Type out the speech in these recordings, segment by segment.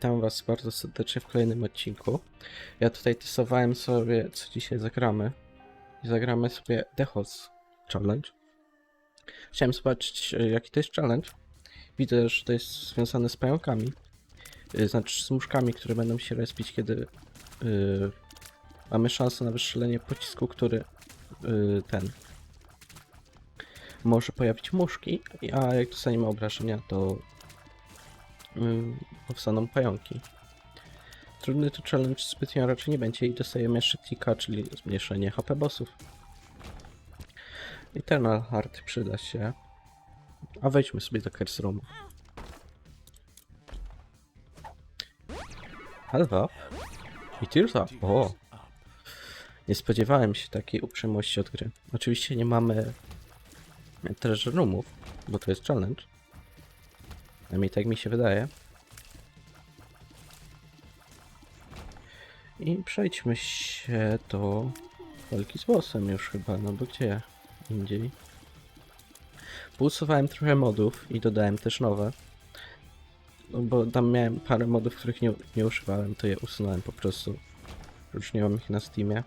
Witam Was bardzo serdecznie w kolejnym odcinku. Ja tutaj testowałem sobie, co dzisiaj zagramy. Zagramy sobie The Host Challenge. Chciałem zobaczyć, e, jaki to jest challenge. Widzę, że to jest związane z pająkami. E, Znaczy z muszkami, które będą się respić, kiedy e, mamy szansę na wystrzelenie pocisku, który e, ten może pojawić muszki, a jak dostaniemy obrażenia, to powstaną pająki. Trudny to challenge zbytnio raczej nie będzie i dostajemy jeszcze tika, czyli zmniejszenie HP bossów. Eternal Heart przyda się. A wejdźmy sobie do Curse Roomu. Hello. I Tirza. O! Nie spodziewałem się takiej uprzejmości od gry. Oczywiście nie mamy treasure roomów, bo to jest challenge. Przynajmniej tak mi się wydaje. I przejdźmy się do walki z bossem już chyba, no bo gdzie indziej. Pousuwałem trochę modów i dodałem też nowe. No bo tam miałem parę modów, których nie, nie używałem, to je usunąłem po prostu. Już nie mam ich na Steamie.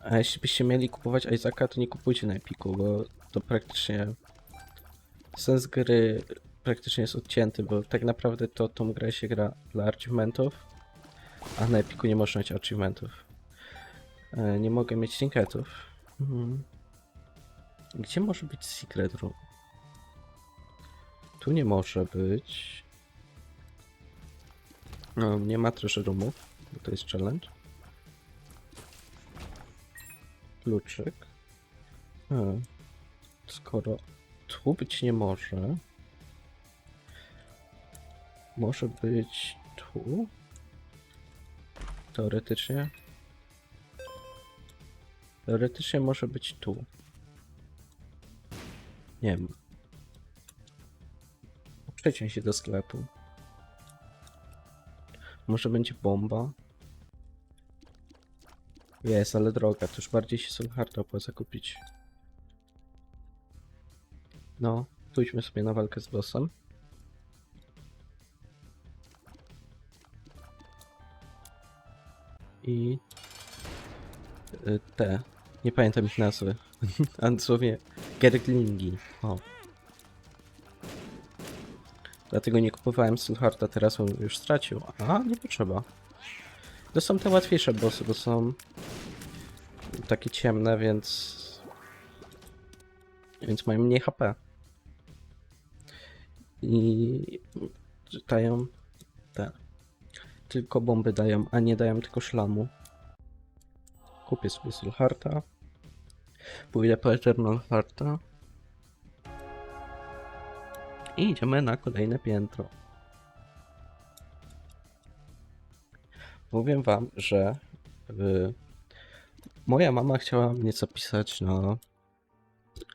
A jeśli byście mieli kupować Isaaca, to nie kupujcie na Epiku, bo to praktycznie sens gry praktycznie jest odcięty, bo tak naprawdę to tą grę się gra dla achievementów, a na Epiku nie można mieć achievementów. E, nie mogę mieć trinketów. Mhm. Gdzie może być secret room? Tu nie może być. No, nie ma treasure roomów, bo to jest challenge. Kluczyk. Hmm. Skoro tu być nie może. Może być tu? Teoretycznie. Teoretycznie może być tu. Nie wiem. Przeciąć się do sklepu. Może będzie bomba? Jest, ale droga. To już bardziej się Soulharta opłaca kupić. No, pójdźmy sobie na walkę z bossem. I y, te. Nie pamiętam ich nazwy. A dosłownie Gerglingi. O. Dlatego nie kupowałem Soulharta, teraz on już stracił. A, nie potrzeba. To są te łatwiejsze bossy, bo są takie ciemne, więc więc mają mniej HP. I dają te. Tylko bomby dają, a nie dają tylko szlamu. Kupię sobie Soulhearta. Pójdę po Eternal Hearta. I idziemy na kolejne piętro. Powiem wam, że y, moja mama chciała mnie zapisać na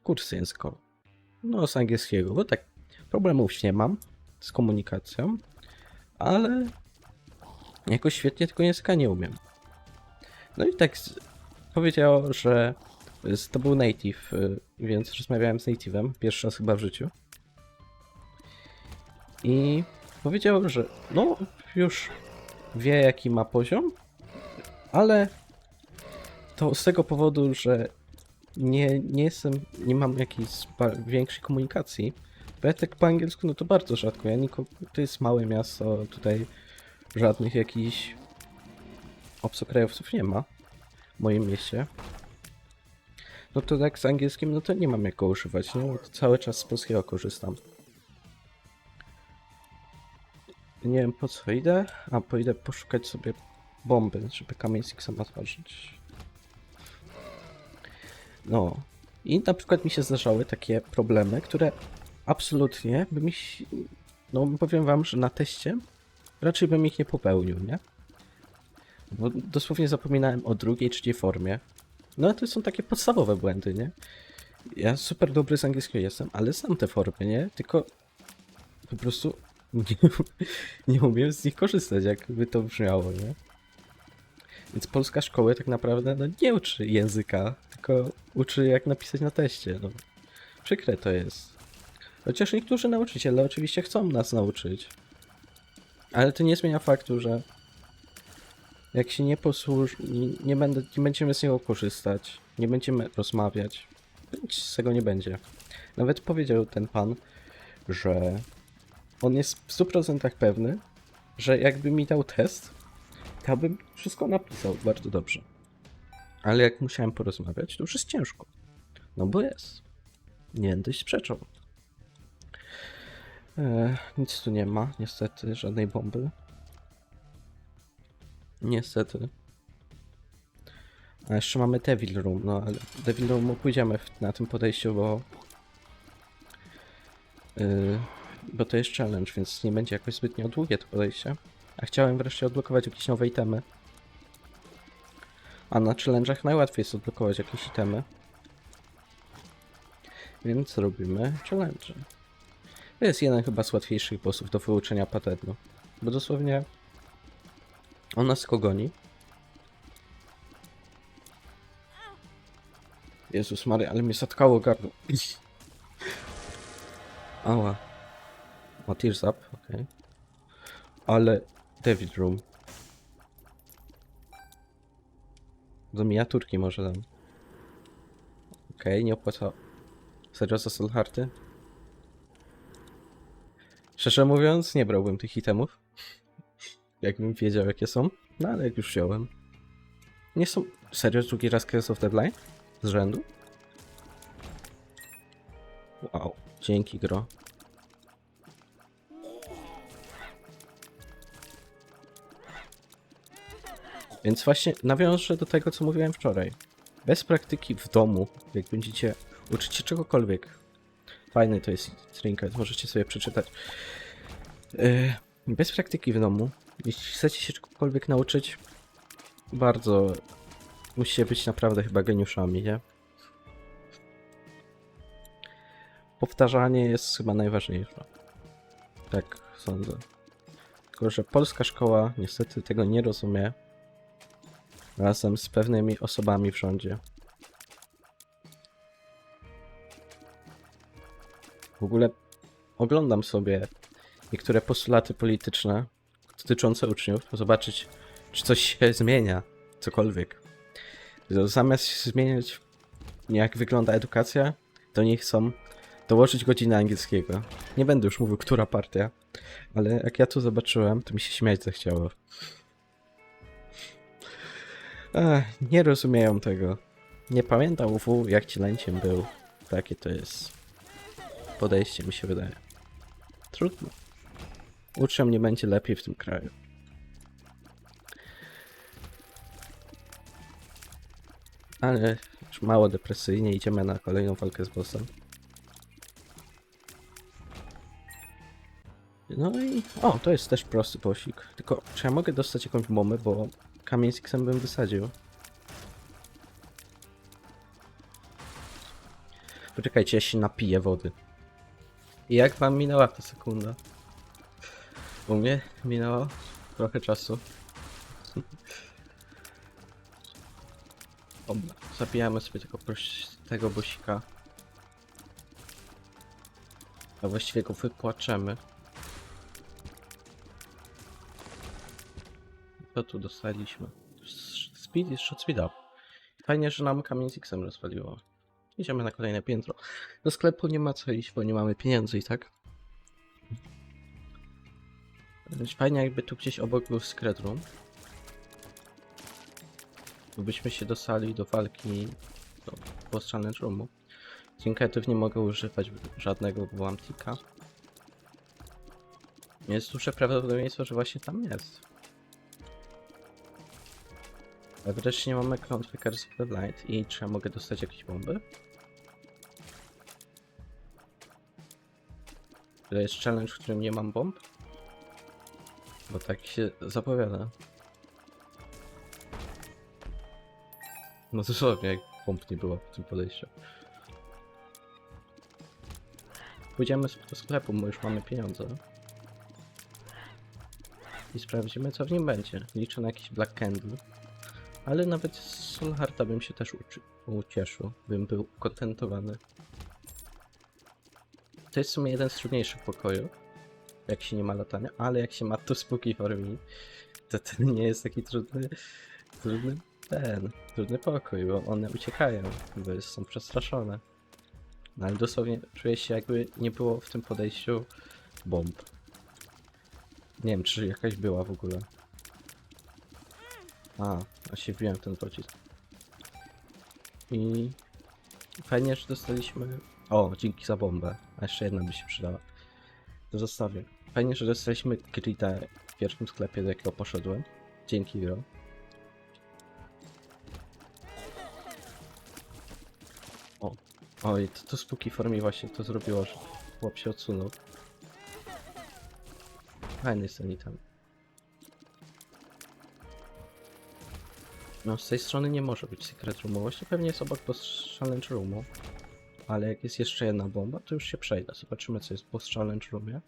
kursy językowe. No, z angielskiego, bo tak problemów nie mam z komunikacją, ale jakoś świetnie tego języka nie umiem. No i tak powiedział, że to był native, y, więc rozmawiałem z native'em, pierwszy raz chyba w życiu. I powiedział, że no, już wie jaki ma poziom, ale to z tego powodu, że nie, nie jestem, nie mam jakiejś większej komunikacji, ja tak po angielsku, no to bardzo rzadko, ja nikogo, to jest małe miasto, tutaj żadnych jakichś obcokrajowców nie ma w moim mieście. No to tak z angielskim, no to nie mam jak go używać, no to cały czas z polskiego korzystam. Nie wiem po co idę, a pójdę poszukać sobie bomby, żeby kamień Sixa otworzyć. No. I na przykład mi się zdarzały takie problemy, które absolutnie by mi się... No powiem wam, że na teście raczej bym ich nie popełnił, nie? Bo dosłownie zapominałem o drugiej, trzeciej formie. No to są takie podstawowe błędy, nie? Ja super dobry z angielskiego jestem, ale znam te formy, nie? Tylko po prostu nie, nie umiem z nich korzystać, jakby to brzmiało, nie? Więc polska szkoła tak naprawdę no, nie uczy języka, tylko uczy jak napisać na teście. No. Przykre to jest. Chociaż niektórzy nauczyciele oczywiście chcą nas nauczyć. Ale to nie zmienia faktu, że jak się nie posłuży, nie, nie, będę, nie będziemy z niego korzystać, nie będziemy rozmawiać, nic z tego nie będzie. Nawet powiedział ten pan, że on jest w 100% pewny, że jakby mi dał test, to bym wszystko napisał bardzo dobrze. Ale jak musiałem porozmawiać, to już jest ciężko. No bo jest. Nie będę sprzeczał. E, nic tu nie ma, niestety, żadnej bomby. Niestety. A jeszcze mamy Devil Room, no ale Devil Room pójdziemy w, na tym podejściu, bo... Yy, bo to jest challenge, więc nie będzie jakoś zbytnio długie to podejście. A chciałem wreszcie odblokować jakieś nowe itemy. A na challenge'ach najłatwiej jest odblokować jakieś itemy. Więc robimy challenge. To jest jeden chyba z łatwiejszych bossów do wyuczenia paternu. Bo dosłownie on nas tylko goni. Jezus Maria, ale mnie zatkało gardło. Ała. O, tears up, okej. Ale David Room. Do miniaturki może dam. Okej, nie opłaca. Serio za Soulhearty? Szczerze mówiąc, nie brałbym tych itemów. Jakbym wiedział jakie są. No ale jak już wziąłem. Nie są... Serio drugi raz Curse of Blind? Z rzędu? Wow, dzięki gro. Więc właśnie nawiążę do tego, co mówiłem wczoraj. Bez praktyki w domu, jak będziecie uczyć się czegokolwiek. Fajny to jest trinket, możecie sobie przeczytać. Yy, bez praktyki w domu, jeśli chcecie się czegokolwiek nauczyć, bardzo musicie być naprawdę chyba geniuszami, nie? Powtarzanie jest chyba najważniejsze. Tak sądzę. Tylko, że polska szkoła niestety tego nie rozumie. Razem z pewnymi osobami w rządzie. W ogóle oglądam sobie niektóre postulaty polityczne dotyczące uczniów, zobaczyć, czy coś się zmienia, cokolwiek. Zamiast zmieniać, jak wygląda edukacja, to niech chcą dołożyć godziny angielskiego. Nie będę już mówił, która partia, ale jak ja to zobaczyłem, to mi się śmiać zachciało. Ech, nie rozumieją tego. Nie pamiętam UW, jak cielęciem był. Takie to jest podejście, mi się wydaje. Trudno. Uczniom nie będzie lepiej w tym kraju. Ale już mało depresyjnie, idziemy na kolejną walkę z bossem. No i... O, to jest też prosty posik. Tylko, czy ja mogę dostać jakąś bombę, bo kamień z bym wysadził. Poczekajcie, ja się napiję wody. I jak wam minęła ta sekunda? U mnie minęło trochę czasu. Dobra, zabijamy sobie tego prostego bosika. A właściwie go wypłaczemy. Co tu dostaliśmy? Speed jest shot speed up. Fajnie, że nam kamień z X-em rozwaliło. Idziemy na kolejne piętro. Do sklepu nie ma co iść, bo nie mamy pieniędzy i tak. Fajnie jakby tu gdzieś obok był secret room. Byśmy się dostali do walki do boss challenge roomu. Trinketów nie mogę używać żadnego, bo mam tika. Jest duże prawdopodobieństwo, że właśnie tam jest. A wreszcie mamy Curse of the Blind i czy ja mogę dostać jakieś bomby? To jest challenge, w którym nie mam bomb? Bo tak się zapowiada. No dosłownie, jak pomp nie było w tym podejściu. Pójdziemy do sklepu, bo już mamy pieniądze. I sprawdzimy, co w nim będzie. Liczę na jakiś Black Candle. Ale nawet z Solharta bym się też ucieszył. Bym był kontentowany. To jest w sumie jeden z trudniejszych pokojów, jak się nie ma latania, ale jak się ma tu spooky formie, to to nie jest taki trudny, trudny ten, trudny pokój, bo one uciekają, bo są przestraszone. No ale dosłownie czuję się jakby nie było w tym podejściu bomb. Nie wiem, czy jakaś była w ogóle. A, a się wbiłem ten pocisk. I fajnie, że dostaliśmy... O, dzięki za bombę. A jeszcze jedna by się przydała. To zostawię. Fajnie, że dostaliśmy grita w pierwszym sklepie, do jakiego poszedłem. Dzięki, Gro. O, oj, to, to spooky formie właśnie to zrobiło, że chłop się odsunął. Fajny jest ten item. No, z tej strony nie może być secret roomu. Właśnie pewnie jest obok boss challenge roomu. Ale jak jest jeszcze jedna bomba, to już się przejdę. Zobaczymy, co jest boss challenge roomie.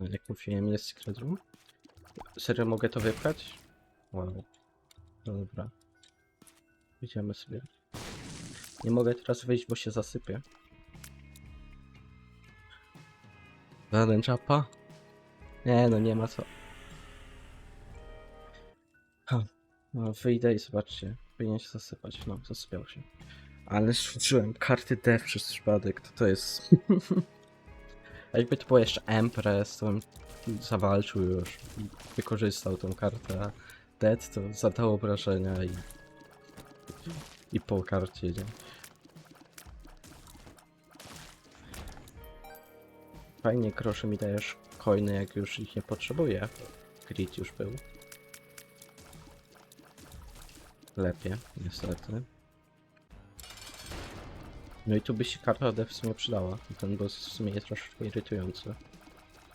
No, jak mówiłem, jest secret room. Serio mogę to wypchać? Wow. No dobra. Idziemy sobie. Nie mogę teraz wyjść, bo się zasypię. Żaden czapa? Nie, no nie ma co. Ha, no wyjdę i zobaczcie. Powinien się zasypać. No, zasypiał się. Ale rzuciłem karty dev przez przypadek, to to jest... A jakby to było jeszcze Empress, to bym zawalczył już. Wykorzystał tą kartę. Dead to zadał obrażenia i... I po karcie, nie? Fajnie, kroszy mi dajesz coiny, jak już ich nie potrzebuję. Grid już był. Lepiej, niestety. No i tu by się karta D w sumie przydała. Ten boss w sumie jest troszeczkę irytujący.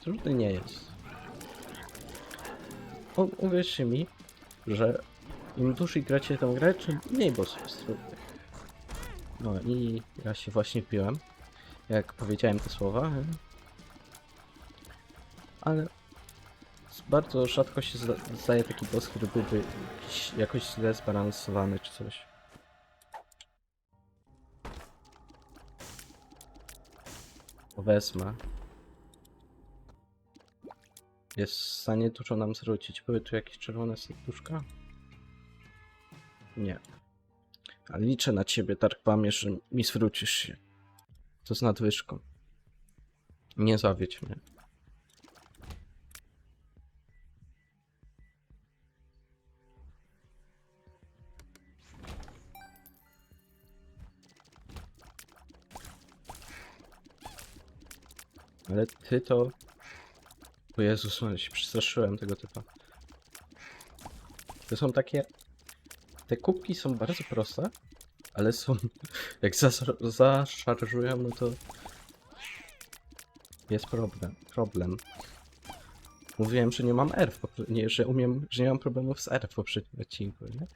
Trudny nie jest. O, uwierzcie mi, że im dłużej gracie tę grę, tym mniej boss jest trudny. No i ja się właśnie wbiłem, jak powiedziałem te słowa. Ale bardzo rzadko się zda- zdaje taki boss, który byłby jakoś źle zbalansowany czy coś. Wezmę. Jest w stanie dużo nam zwrócić. Były tu jakieś czerwone serduszka? Nie. Ale liczę na ciebie, Darkbamie, że mi zwrócisz się. To z nadwyżką. Nie zawiedź mnie. Ale ty to... O Jezus, ale się przestraszyłem tego typa. To są takie... Te kubki są bardzo proste, ale są... Jak zas- zaszarżują, no to... Jest problem. Problem. Mówiłem, że nie mam R w poprze- nie, że umiem, że nie mam problemów z R w poprzednim odcinku, nie?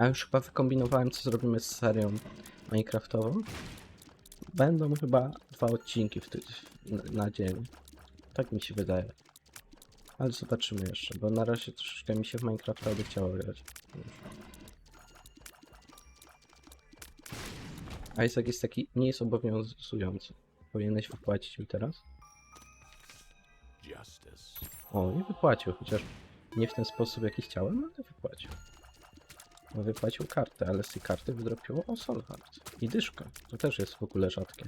A już chyba wykombinowałem, co zrobimy z serią Minecraftową. Będą chyba dwa odcinki w ty- na, na dzień. Tak mi się wydaje. Ale zobaczymy jeszcze, bo na razie troszeczkę mi się w Minecrafta by chciało grać. Isaac jest taki, nie jest obowiązujący. Powinieneś wypłacić mi teraz? O, nie wypłacił, chociaż nie w ten sposób jaki chciałem, ale wypłacił. No wypłacił kartę, ale z tej karty wydropiło o Solhard. I dyszkę. To też jest w ogóle rzadkie.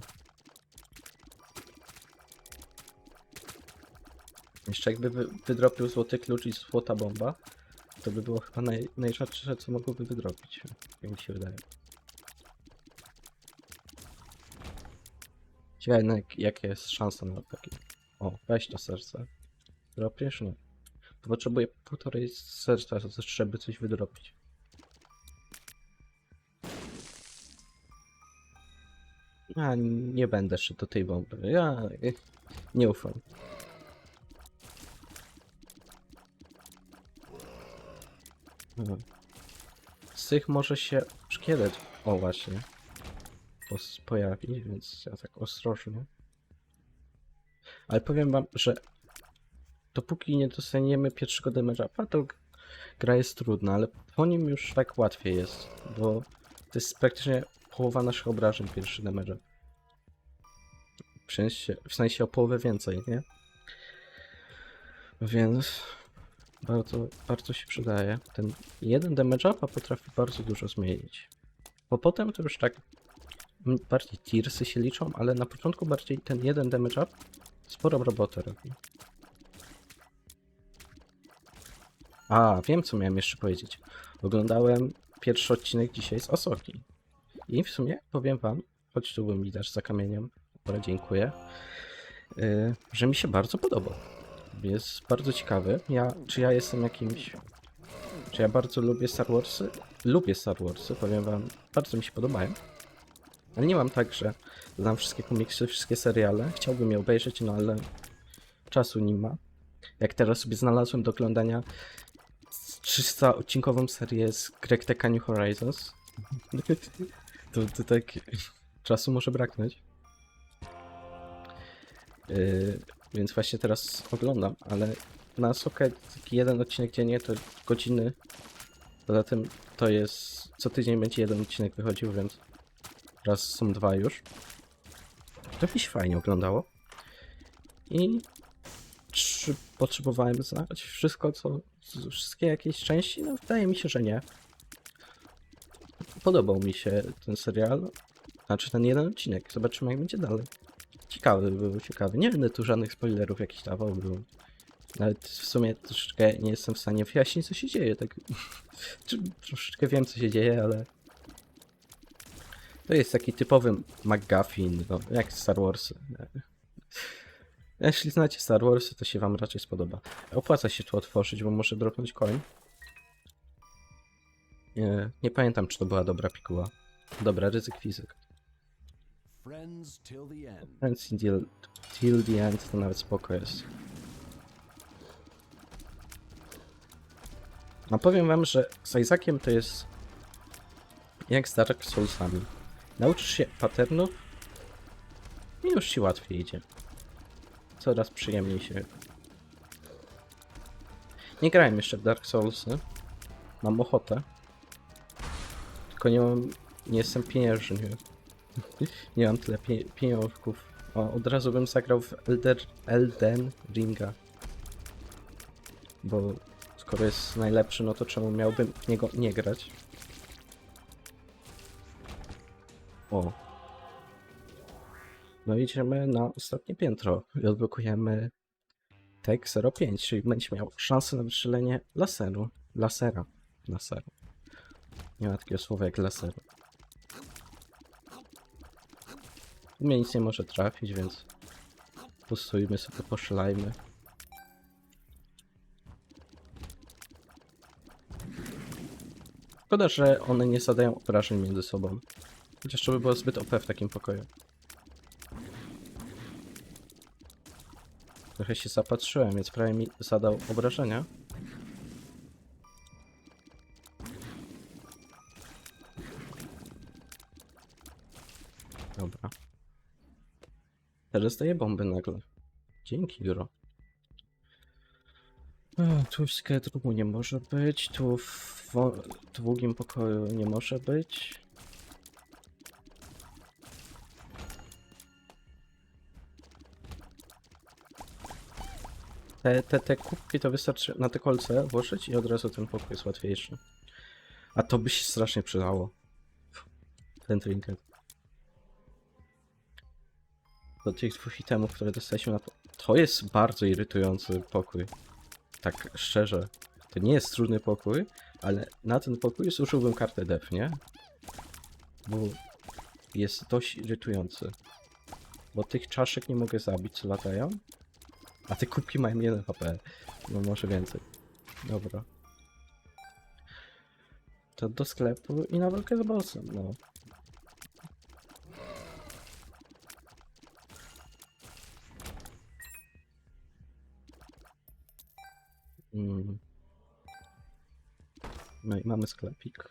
Jeszcze jakby wy, wydropił złoty klucz i złota bomba, to by było chyba naj, najrzadsze, co mogłoby wydropić. Jak mi się wydaje. Ciekawe, no, jak, jaka jest szansa na takie. O, weź to serce. Dropiesz? Nie. Potrzebuję półtorej serca, żeby coś wydropić. A, nie będę szedł do tej bomby. Ja nie ufam. Mhm. Z tych może się szkielet, o właśnie, pos- pojawi, więc ja tak ostrożnie. Ale powiem wam, że dopóki nie dostaniemy pierwszego damage upa, to gra jest trudna, ale po nim już tak łatwiej jest, bo to jest praktycznie połowa naszych obrażeń pierwszy damage. W sensie, w sensie o połowę więcej, nie? Więc bardzo, bardzo się przydaje. Ten jeden damage upa potrafi bardzo dużo zmienić. Bo potem to już tak bardziej tearsy się liczą, ale na początku bardziej ten jeden damage up sporo roboty robi. A, wiem co miałem jeszcze powiedzieć. Oglądałem pierwszy odcinek dzisiaj z Asoki. I w sumie powiem wam, choć tu bym widać za kamieniem, ale dziękuję, yy, że mi się bardzo podoba. Jest bardzo ciekawy. Ja, czy ja jestem jakimś... Czy ja bardzo lubię Star Warsy? Lubię Star Warsy, powiem wam, bardzo mi się podobają. Ale nie mam tak, że znam wszystkie komiksy, wszystkie seriale. Chciałbym je obejrzeć, no ale czasu nie ma. Jak teraz sobie znalazłem do oglądania 300 odcinkową serię z Greg New Horizons, to, to tak czasu może braknąć. Yy, więc właśnie teraz oglądam, ale na Sokę taki jeden odcinek dziennie to godziny. Poza tym to jest co tydzień będzie jeden odcinek wychodził, więc raz są dwa już. To mi się fajnie oglądało. I czy potrzebowałem znać wszystko, co. wszystkie jakieś części? No, wydaje mi się, że nie. Podobał mi się ten serial. Znaczy ten jeden odcinek. Zobaczymy, jak będzie dalej. Ciekawy był, ciekawy. Nie będę tu żadnych spoilerów jakichś dawał. Nawet w sumie troszeczkę nie jestem w stanie wyjaśnić, co się dzieje. Tak. Troszeczkę wiem, co się dzieje, ale. To jest taki typowy McGuffin, no, jak Star Warsy. Jeśli znacie Star Warsy, to się wam raczej spodoba. Opłaca się tu otworzyć, bo muszę dropnąć coin. Nie, nie pamiętam, czy to była dobra pikuła. Dobra, ryzyk fizyk. Friends till the end. Friends till, till the end to nawet spoko jest. No powiem wam, że z Isaakiem to jest jak z Dark Soulsami. Nauczysz się patternów i już ci łatwiej idzie. Coraz przyjemniej się. Nie grałem jeszcze w Dark Soulsy. Mam ochotę. Tylko nie mam... Nie jestem pieniężny. Nie mam tyle pie pieniążków. O, od razu bym zagrał w Elder, Elden Ringa. Bo skoro jest najlepszy, no to czemu miałbym w niego nie grać? O. No idziemy na ostatnie piętro i odblokujemy Tech 05, czyli będzie miał szansę na wystrzelenie laseru. Lasera. Laseru. Nie ma takiego słowa jak laseru. Tu mnie nic nie może trafić, więc postójmy sobie, poszlajmy. Szkoda, że one nie zadają obrażeń między sobą. Chociaż to by było zbyt OP w takim pokoju. Trochę się zapatrzyłem, więc prawie mi zadał obrażenia. Daję bomby nagle. Dzięki, Gro. O, Tu w sketrumu nie może być, tu w długim pokoju nie może być. Te, te, te kubki to wystarczy na te kolce włożyć i od razu ten pokój jest łatwiejszy. A to by się strasznie przydało. Ten trinket. Do tych dwóch itemów, które dostaliśmy na to. Jest bardzo irytujący pokój. Tak szczerze. To nie jest trudny pokój, ale na ten pokój zużyłbym kartę def, nie? Bo jest dość irytujący. Bo tych czaszek nie mogę zabić, co latają. A te kubki mają 1 HP. No może więcej. Dobra. To do sklepu i na walkę z bossem, no. Mm. No i mamy sklepik.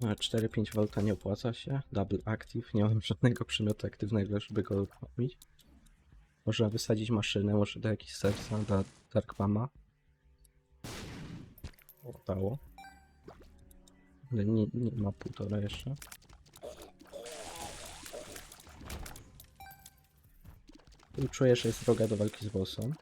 No, 4-5 V nie opłaca się. Double active. Nie mam żadnego przymiotu aktywnego, żeby go robić. Można wysadzić maszynę, może do jakichś serca dla Dark Mama. O, dało. Ale nie, nie ma półtora jeszcze. Tu czuję, że jest droga do walki z bossem.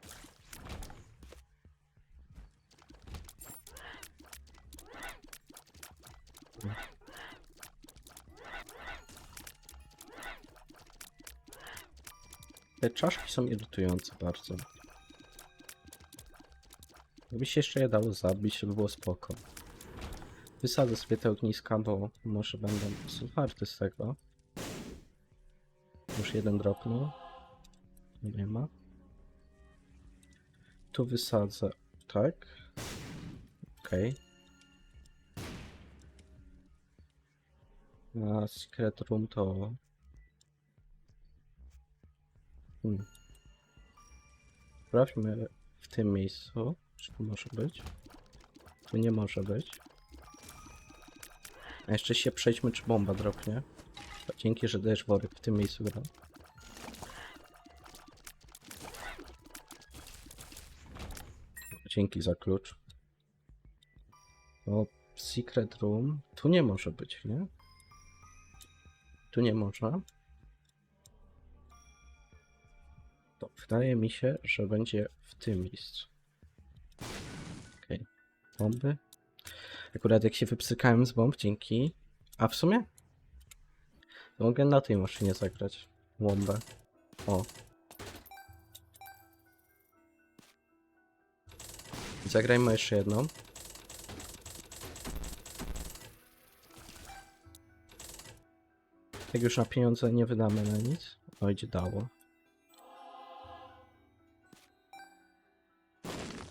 Czaszki są irytujące bardzo. Gdyby się jeszcze je dało zabić, to by było spoko. Wysadzę sobie te ogniska, bo może będą są warte z tego. Już jeden dropnął. Nie ma. Tu wysadzę, tak. Okej. Na Secret Room to... Hmm. Sprawdźmy w tym miejscu, czy tu może być. Tu nie może być. A jeszcze się przejdźmy, czy bomba dropnie. Dzięki, że dajesz worek w tym miejscu gra. Dzięki za klucz. O, secret room. Tu nie może być, nie? Tu nie można. Wydaje mi się, że będzie w tym miejscu. Okej. Bomby. Akurat jak się wypsykałem z bomb, dzięki. A w sumie? Mogę na tej maszynie zagrać. Bombę. O. Zagrajmy jeszcze jedną. Jak już na pieniądze nie wydamy na nic. Idzie dało.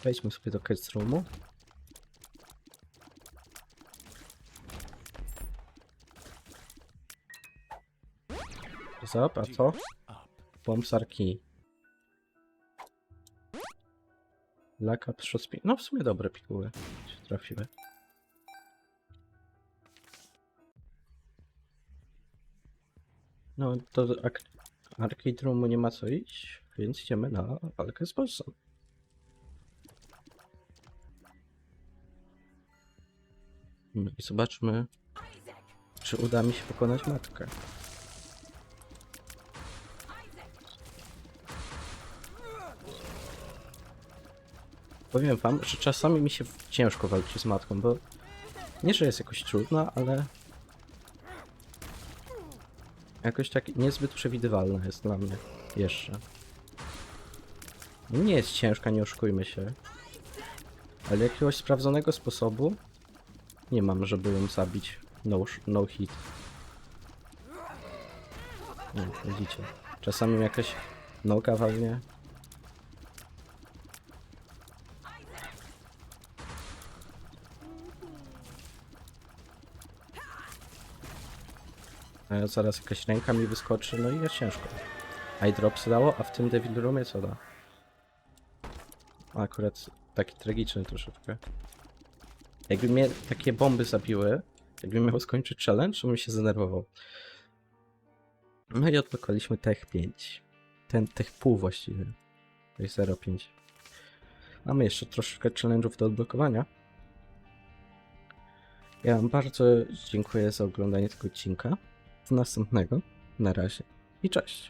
Wejdźmy sobie do case roomu. Zap, a co? Bombsarki. Laka speed. No w sumie dobre piguły się trafiły. No to do arcade roomu nie ma co iść, więc idziemy na walkę z bossem. I zobaczmy, czy uda mi się pokonać matkę. Powiem wam, że czasami mi się ciężko walczy z matką, bo nie, że jest jakoś trudna, ale jakoś tak niezbyt przewidywalna jest dla mnie jeszcze. Nie jest ciężka, nie oszukujmy się. Ale jakiegoś sprawdzonego sposobu nie mam, żeby ją zabić. No, no hit. No, widzicie. Czasami jakaś noga walnie. Ja zaraz jakaś ręka mi wyskoczy, no i jest ciężko. Eye drops dało, a w tym Devil Roomie co da? Akurat taki tragiczny troszeczkę. Jakby mnie takie bomby zabiły, jakbym miał skończyć challenge, to bym się zdenerwował. No i odblokowaliśmy Tech 5. Ten Tech pół właściwie. To jest 0,5. Mamy jeszcze troszeczkę challenge'ów do odblokowania. Ja wam bardzo dziękuję za oglądanie tego odcinka. Do następnego. Na razie i cześć.